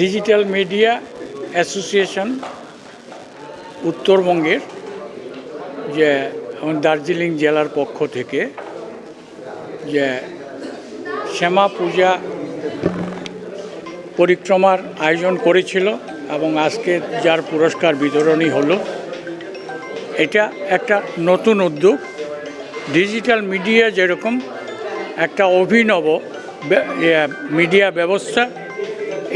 Digital media association উত্তরবঙ্গের, যে আমার দার্জিলিং জেলার পক্ষ থেকে, যে শ্যামা পূজা পরিক্রমার আয়োজন করেছিল এবং আজকে যার পুরস্কার বিতরণী হলো, এটা একটা নতুন উদ্যোগ। ডিজিটাল মিডিয়া যেরকম একটা অভিনব মিডিয়া ব্যবস্থা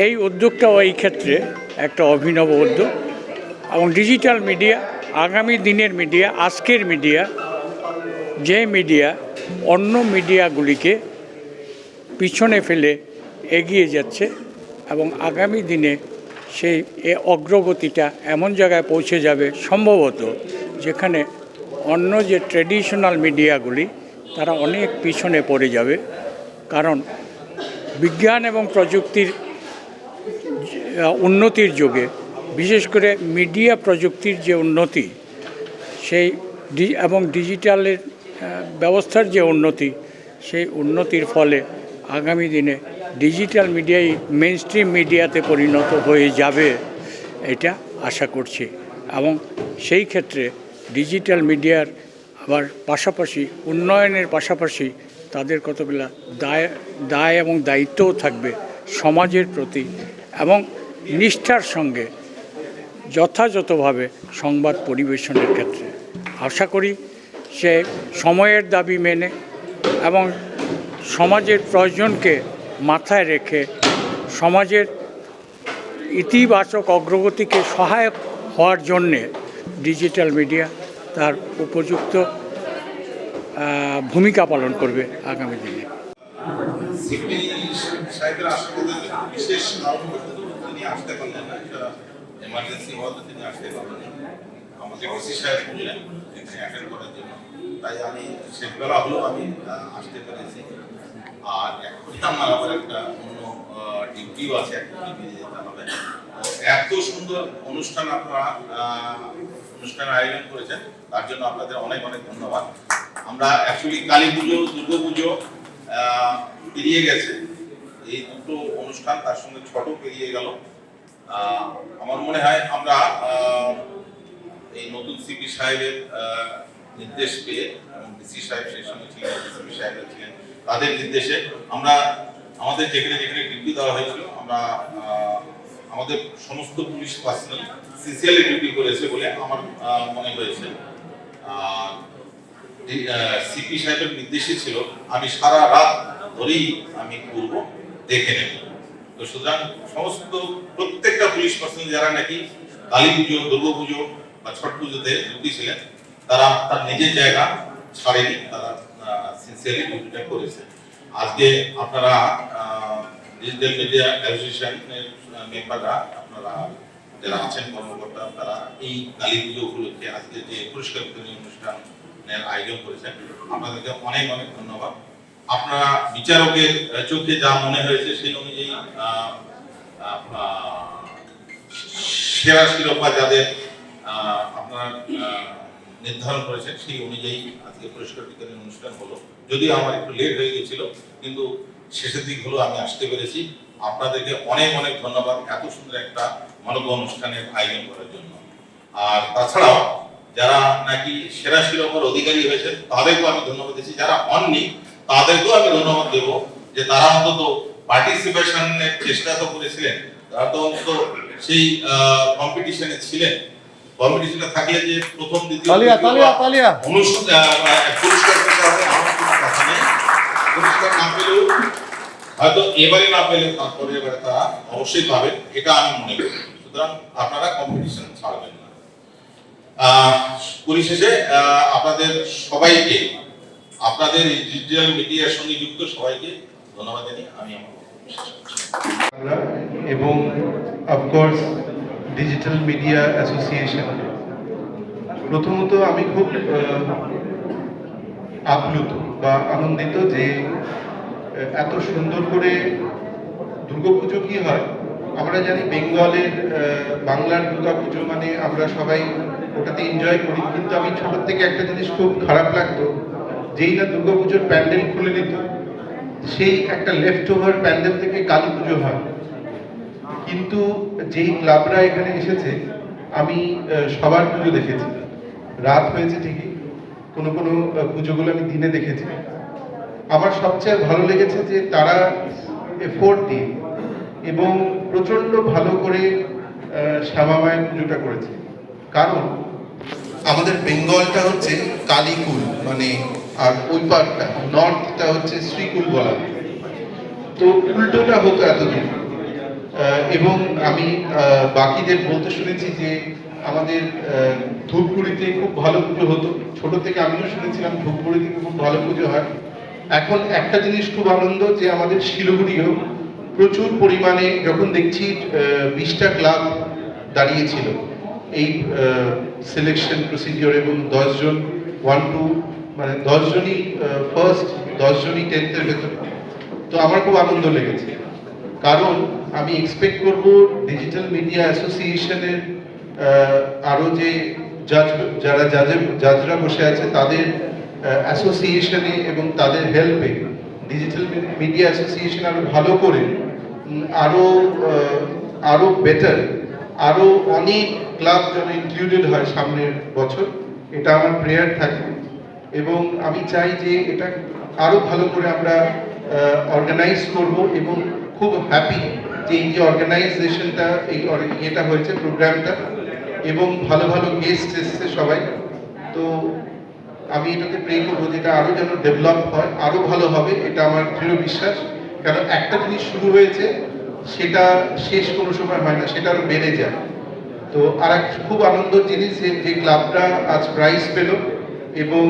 এই উদ্যোগটাও এই ক্ষেত্রে একটা অভিনব উদ্যোগ এবং ডিজিটাল মিডিয়া, আগামী দিনের মিডিয়া, আজকের মিডিয়া, যে মিডিয়া অন্য মিডিয়াগুলিকে পিছনে ফেলে এগিয়ে যাচ্ছে এবং আগামী দিনে সেই এ অগ্রগতিটা এমন জায়গায় পৌঁছে যাবে সম্ভবত যেখানে অন্য যে ট্রেডিশনাল মিডিয়াগুলি, তারা অনেক পিছনে পড়ে যাবে। কারণ বিজ্ঞান এবং প্রযুক্তির উন্নতির যুগে, বিশেষ করে মিডিয়া প্রযুক্তির যে উন্নতি, সেই এবং ডিজিটালের ব্যবস্থার যে উন্নতি, সেই উন্নতির ফলে আগামী দিনে ডিজিটাল মিডিয়াই মেন স্ট্রিম মিডিয়াতে পরিণত হয়ে যাবে, এটা আশা করছি। এবং সেই ক্ষেত্রে ডিজিটাল মিডিয়ার আবার পাশাপাশি, উন্নয়নের পাশাপাশি তাদের কতগুলা দায় দায় এবং দায়িত্বও থাকবে। সমাজের প্রতি এবং নিষ্ঠার সঙ্গে যথাযথভাবে সংবাদ পরিবেশনের ক্ষেত্রে। আশা করি সে সময়ের দাবি মেনে এবং সমাজের প্রয়োজনকে মাথায় রেখে সমাজের ইতিবাচক অগ্রগতিকে সহায়ক হওয়ার জন্যে ডিজিটাল মিডিয়া তার উপযুক্ত ভূমিকা পালন করবে আগামী দিনে। সাহেবের আসার বিশেষ তিনি আসতে পারলেন না এটা এমার্জেন্সি তিনি আসতে পারলেন না। আমাকে সাহেব বললেন এখানে অ্যাটেন্ড করার জন্য। তাই আমি শেষবেলা হলেও আসতে পেরেছি। আর এখনই আমার একটা অন্য ডিউটিও আছে একটা এত সুন্দর অনুষ্ঠান আপনারা আহ, অনুষ্ঠানের আয়োজন করেছেন তার জন্য আপনাদের অনেক অনেক ধন্যবাদ। আমরা অ্যাকচুয়ালি কালী পুজো দুর্গা পুজো পেরিয়ে গেছে। এই দুটো অনুষ্ঠান তার সঙ্গে ছোট পেরিয়ে গেল। আমার মনে হয় আমরা এই নতুন সিপি সাহেবের নির্দেশ পেয়ে এবং ডিসি সাহেব সেই সঙ্গে ছিলেন ডিসিপি সাহেব ছিলেন, তাদের নির্দেশে আমরা আমাদের যেখানে যেখানে ডিউটি দেওয়া হয়েছিল, আমরা আমাদের সমস্ত পুলিশ পার্সোনাল সিনসিয়ারলি ডিউটি করেছে বলে আমার মনে হয়েছে। সিপি সাহেবের নির্দেশই ছিল, আমি সারা রাত ধরেই আমি করব, দেখে নেব। তো সুতরাং সমস্ত প্রত্যেকটা পুলিশ পার্সন যারা নাকি কালী পুজো, দুর্গা পুজো বা ছট পুজোতে ডিউটি ছিলেন, তারা তার নিজের জায়গা ছাড়েনি, তারা সিনসিয়ারলি ডিউটিটা করেছে। আজকে আপনারা ডিজিটাল মিডিয়া অ্যাসোসিয়েশনের মেম্বাররা আপনারা যারা আছেন কর্মকর্তা, তারা এই কালী পুজো উপলক্ষে আজকে যে পুরস্কার বিতরণী অনুষ্ঠানের আয়োজন করেছেন, আপনাদেরকে অনেক অনেক ধন্যবাদ। আপনারা বিচারকের চোখে যা মনে হয়েছে সেই অনুযায়ী সেরা শিরোপা যাদের আপনারা নির্ধারণ করেছেন, সেই অনুযায়ী আজকে পুরস্কার বিতরণী অনুষ্ঠান হলো। যদিও আমার একটু লেট হয়ে গেছিল, কিন্তু শেষের দিক হলো আমি আসতে পেরেছি। আপনাদেরকে অনেক অনেক ধন্যবাদ এত সুন্দর একটা মানব অনুষ্ঠানের আয়োজন করার জন্য। আর তাছাড়াও, যারা নাকি সেরা শিরোপার অধিকারী হয়েছে তাদেরকেও আমি ধন্যবাদ দিচ্ছি। যারা হননি তাদেরকেও আমি ধন্যবাদ দেব যে তারা অন্তত পার্টিসিপেশনের চেষ্টা তো করেছিলেন। তারা তো অন্তত সেই কম্পিটিশনে ছিলেন। কম্পিটিশনে থাকলে যে প্রথম দ্বিতীয় তালিয়া তৃতীয় তালিয়া বা তালিয়া। অনুষ্ঠান আহ, পুরস্কার পেতে হবে আমার কোনো কথা নেই। পুরস্কার না পেলেও হয়তো এবারে না পেলে তারপরে এবারে তারা অবশ্যই পাবেন এটা আমি মনে করি। সুতরাং আপনারা কম্পিটিশন ছাড়বেন না। পরিশেষে আপনাদের সবাইকে আপনাদের এই ডিজিটাল মিডিয়ার সঙ্গে যুক্ত সবাইকে ধন্যবাদ জানিয়ে আমি আমার এবং অফকোর্স ডিজিটাল মিডিয়া অ্যাসোসিয়েশন প্রথমত আমি খুব আপ্লুত বা আনন্দিত যে এত সুন্দর করে দুর্গাপুজো কি হয়? আমরা জানি বেঙ্গলের বাংলার দুর্গাপুজো মানে আমরা সবাই ওটাতে এনজয় করি, কিন্তু আমি ছোটোর থেকে একটা জিনিস খুব খারাপ লাগতো যেই না দুর্গাপুজোর প্যান্ডেল খুলে নিত, সেই একটা লেফট ওভার প্যান্ডেল থেকে কালী পুজো হয়। কিন্তু যেই ক্লাবরা এখানে এসেছে, আমি সবার পুজো দেখেছি। রাত হয়েছে ঠিকই, কোনো কোনো পুজোগুলো আমি দিনে দেখেছি। আমার সবচেয়ে ভালো লেগেছে যে তারা এফোর্ট দিয়ে এবং প্রচণ্ড ভালো করে শ্যামা মায়ের পুজোটা করেছে। কারণ আমাদের বেঙ্গলটা হচ্ছে কালীকুল মানে আর ওই পার্টটা নর্থটা হচ্ছে শ্রীকুল বলা তো উল্টোটা হতো এতদিন এবং আমি বাকিদের বলতে শুনেছি যে আমাদের ধূপগুড়িতে খুব ভালো পুজো হতো। ছোট থেকে আমিও শুনেছিলাম ধূপগুড়ি থেকে খুব ভালো পুজো হয়। এখন একটা জিনিস খুব আনন্দ যে আমাদের শিলিগুড়িও প্রচুর পরিমাণে যখন দেখছি বিশটা ক্লাব দাঁড়িয়েছিল। এই সিলেকশন প্রসিডিওর এবং দশজন ওয়ান টু মানে দশজনই ফার্স্ট দশজনই টেন্থের ভেতর। তো আমার খুব আনন্দ লেগেছে। কারণ আমি এক্সপেক্ট করব ডিজিটাল মিডিয়া অ্যাসোসিয়েশনের আরও যে জাজ যারা জাজে জাজরা বসে আছে, তাদের অ্যাসোসিয়েশনে এবং তাদের হেল্পে ডিজিটাল মিডিয়া অ্যাসোসিয়েশন আরও ভালো করে আরও আরও বেটার আরও অনেক ক্লাব যেন ইনক্লুডেড হয় সামনের বছর, এটা আমার প্রেয়ার থাকে এবং আমি চাই যে এটা আরও ভালো করে আমরা অর্গানাইজ করব এবং খুব হ্যাপি যে এই যে অর্গানাইজেশনটা এই ইয়েটা হয়েছে প্রোগ্রামটা এবং ভালো ভালো গেস্ট এসছে সবাই। তো আমি এটাকে প্রে করব যেটা আরও যেন ডেভেলপ হয়, আরও ভালো হবে, এটা আমার দৃঢ় বিশ্বাস। কারণ একটা জিনিস শুরু হয়েছে, সেটা শেষ কোনো সময় হয় না, সেটা আরও বেড়ে যায়। তো আর খুব আনন্দের জিনিস যে ক্লাবটা আজ প্রাইজ পেল এবং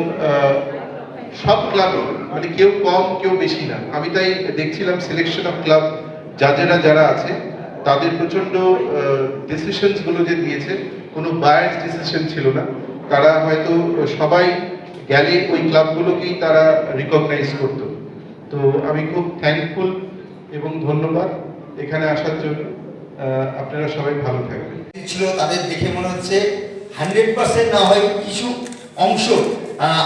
সব ক্লাব মানে কেউ কম, কেউ বেশি না। আমি তাই দেখছিলাম সিলেকশন অফ ক্লাব জাজেরা যারা আছে, তাদের প্রচণ্ড ডিসিশনসগুলো যে দিয়েছে, কোনো বায়াস ডিসিশন ছিল না। তারা হয়তো সবাই গেলে ওই ক্লাবগুলোকেই তারা রিকগনাইজ করতো। তো আমি খুব থ্যাঙ্কফুল এবং ধন্যবাদ এখানে আসার জন্য। আপনারা সবাই ভালো থাকবেন। ছিল তাদের দেখে মনে হচ্ছে হান্ড্রেড পার্সেন্ট না হয় কিছু অংশ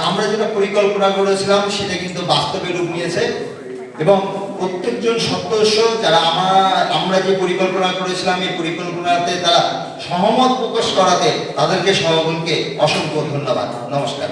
আমরা যেটা পরিকল্পনা করেছিলাম, সেটা কিন্তু বাস্তবে রূপ নিয়েছে। এবং প্রত্যেকজন সদস্য যারা আমরা আমরা যে পরিকল্পনা করেছিলাম, এই পরিকল্পনাতে তারা সহমত প্রকাশ করাতে তাদেরকে সকলকে অসংখ্য ধন্যবাদ। নমস্কার।